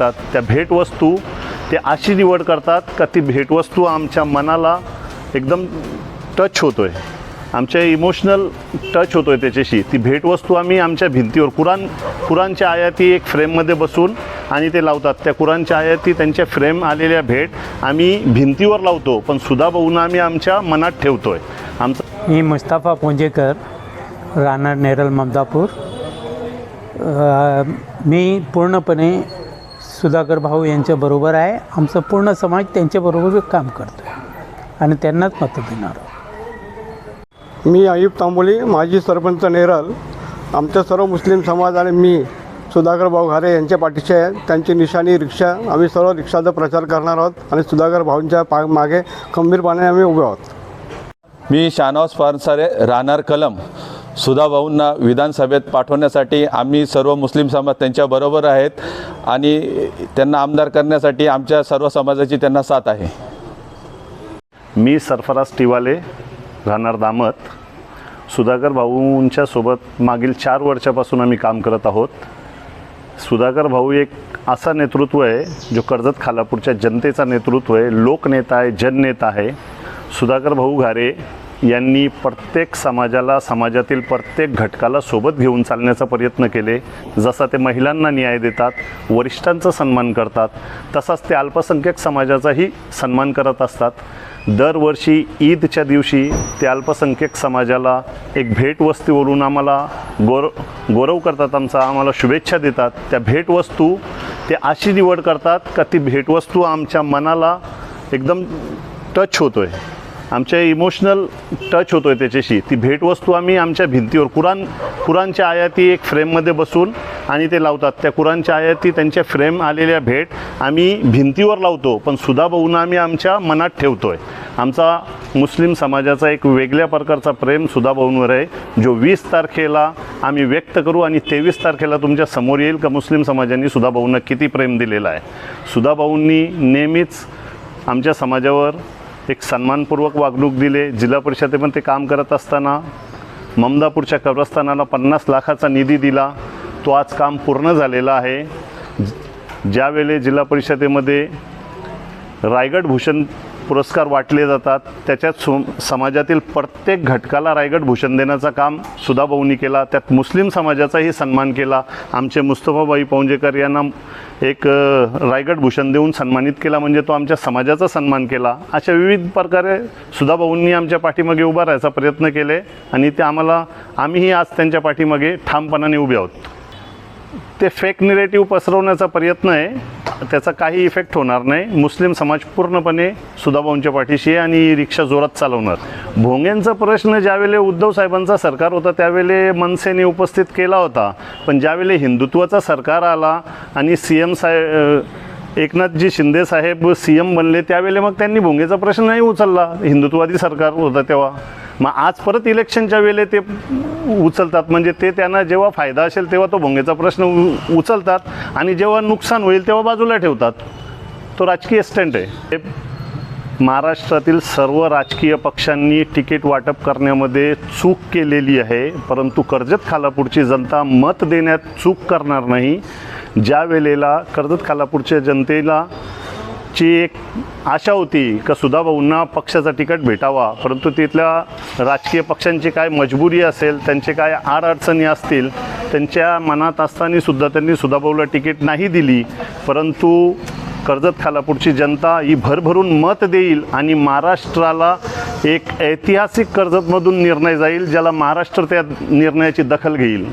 करतात त्या भेटवस्तू ते अशी निवड करतात का ती भेटवस्तू आमच्या मनाला एकदम टच होतो आहे आमच्या इमोशनल टच होतो आहे त्याच्याशी. ती भेटवस्तू आम्ही आमच्या भिंतीवर कुराण कुराणच्या आयाती एक फ्रेममध्ये बसून आणि ते लावतात. त्या कुराणच्या आयाती त्यांच्या फ्रेम आलेल्या भेट आम्ही भिंतीवर लावतो पण सुधाभाऊंना आम्ही आमच्या मनात ठेवतो आहे आमचं मी मुस्ताफा पोंजेकर राहणार नेरल ममदापूर. मी पूर्णपणे सुधाकर भाऊ यांच्याबरोबर आहे. आमचं पूर्ण समाज त्यांच्याबरोबर काम करतो आहे आणि त्यांनाच मतं देणार आहोत. मी आयुब तांबोली माजी सरपंच नेरल आमच्या सर्व मुस्लिम समाज आणि मी सुधाकर भाऊ घारे यांच्या पाठीशी आहे. त्यांची निशाणी रिक्षा आम्ही सर्व रिक्षाचा प्रचार करणार आहोत आणि सुधाकर भाऊंच्या पा मागे खंबीरपणे आम्ही उभे आहोत. मी शानवाज पानसारे राहणार कलम. सुधाभाऊंना विधानसभेत पाठवण्यासाठी आम्ही सर्व मुस्लिम समाज त्यांच्याबरोबर आहेत आणि त्यांना आमदार करण्यासाठी आमच्या सर्व समाजाची त्यांना साथ आहे. मी सरफराज टिवाले राहणार दामत. सुधाकर भाऊंच्या सोबत मागील चार वर्षापासून आम्ही काम करत आहोत. सुधाकर भाऊ एक असा नेतृत्व आहे जो कर्जत खालापूरच्या जनतेचा नेतृत्व आहे लोकनेता आहे जननेता आहे. सुधाकर भाऊ घारे यांनी प्रत्येक समाजाला समाजातील प्रत्येक घटकाला सोबत घेऊन चालण्याचा प्रयत्न केले. जसा ते महिलांना न्याय देतात वरिष्ठांचा सन्मान करतात तसाच ते अल्पसंख्याक समाजाचाही सन्मान करत असतात. दरवर्षी ईदच्या दिवशी ते अल्पसंख्याक समाजाला एक भेटवस्तूवरून आम्हाला गौर गौरव करतात आमचा आम्हाला शुभेच्छा देतात. त्या भेटवस्तू ते अशी निवड करतात का ती भेटवस्तू आमच्या मनाला एकदम टच होतो आहे आमच्या इमोशनल टच होतो आहे त्याच्याशी. ती भेटवस्तू आम्ही आमच्या भिंतीवर कुराण कुराणच्या आयाती एक फ्रेममध्ये बसून आणि ते लावतात. त्या कुराणच्या आयाती त्यांच्या फ्रेम आलेल्या भेट आम्ही भिंतीवर लावतो पण सुधाभाऊंना आम्ही आमच्या मनात ठेवतो आहे आमचा मुस्लिम समाजाचा एक वेगळ्या प्रकारचा प्रेम सुधाभाऊंवर आहे जो वीस तारखेला आम्ही व्यक्त करू आणि तेवीस तारखेला तुमच्यासमोर येईल का मुस्लिम समाजांनी सुधाभाऊंना किती प्रेम दिलेलं आहे. सुधाभाऊंनी नेहमीच आमच्या समाजावर एक सन्मानपूर्वक वागणूक दिले. जिल्हा परिषदेमध्ये ते काम करत असताना ममदापूरच्या कब्रस्थानाला पन्नास लाखाचा निधी दिला. तो आज काम पूर्ण झालेला आहे. ज्यावेळी जिल्हा परिषदेमध्ये रायगड भूषण पुरस्कार वाटले जातात. त्याच्यात सु समाजातील प्रत्येक घटकाला रायगड भूषण देण्याचं काम सुधाभाऊंनी केला. त्यात मुस्लिम समाजाचाही सन्मान केला. आमचे मुस्तफाबाई पौंजेकर यांना एक रायगड भूषण देऊन सन्मानित केला म्हणजे तो आमच्या समाजाचा सन्मान केला. अशा विविध प्रकारे सुधाभाऊंनी आमच्या पाठीमागे उभा राहायचा प्रयत्न केले आणि ते आम्हाला आम्हीही आज त्यांच्या पाठीमागे ठामपणाने उभे आहोत. ते फेक निरेटिव्ह पसरवण्याचा प्रयत्न आहे. त्याचा काही इफेक्ट होणार नाही. मुस्लिम समाज पूर्णपणे सुधाभाऊंच्या पाठीशी आहे आणि रिक्षा जोरात चालवणार. भोंग्यांचा प्रश्न ज्यावेळेला उद्धव साहेबांचा सरकार होता त्यावेळेला मनसेने उपस्थित केला होता. पण ज्यावेळेला हिंदुत्वाचा सरकार आला आणि सी एम साहेब एकनाथजी शिंदे साहेब सी एम बनले त्यावेळेला मग त्यांनी भोंगेचा प्रश्न नाही उचलला. हिंदुत्ववादी सरकार होतं तेव्हा. मग आज परत इलेक्शनच्या वेळे ते उचलतात. म्हणजे ते त्यांना जेव्हा फायदा असेल तेव्हा तो भोंगेचा प्रश्न उ- उचलतात आणि जेव्हा नुकसान होईल तेव्हा बाजूला ठेवतात. तो राजकीय स्टँड आहे. महाराष्ट्रातील सर्व राजकीय पक्षांनी तिकीट वाटप करण्यामध्ये चूक केलेली आहे. परंतु कर्जत खालापूरची जनता मत देण्यात चूक करणार नाही. ज्या वेळेला कर्जत खालापूरच्या जनतेला ची एक आशा होती का सुधाभाऊंना पक्षाचा तिकीट भेटावा परंतु तिथल्या राजकीय पक्षांची काय मजबुरी असेल त्यांचे काय आडअडचणी असतील त्यांच्या मनात असताना सुद्धा त्यांनी सुधाभाऊला तिकीट नाही दिली. परंतु कर्जत खालापूरची जनता ही भरभरून मत देईल आणि महाराष्ट्राला एक ऐतिहासिक कर्जतमधून निर्णय जाईल ज्याला महाराष्ट्र त्या निर्णयाची दखल घेईल.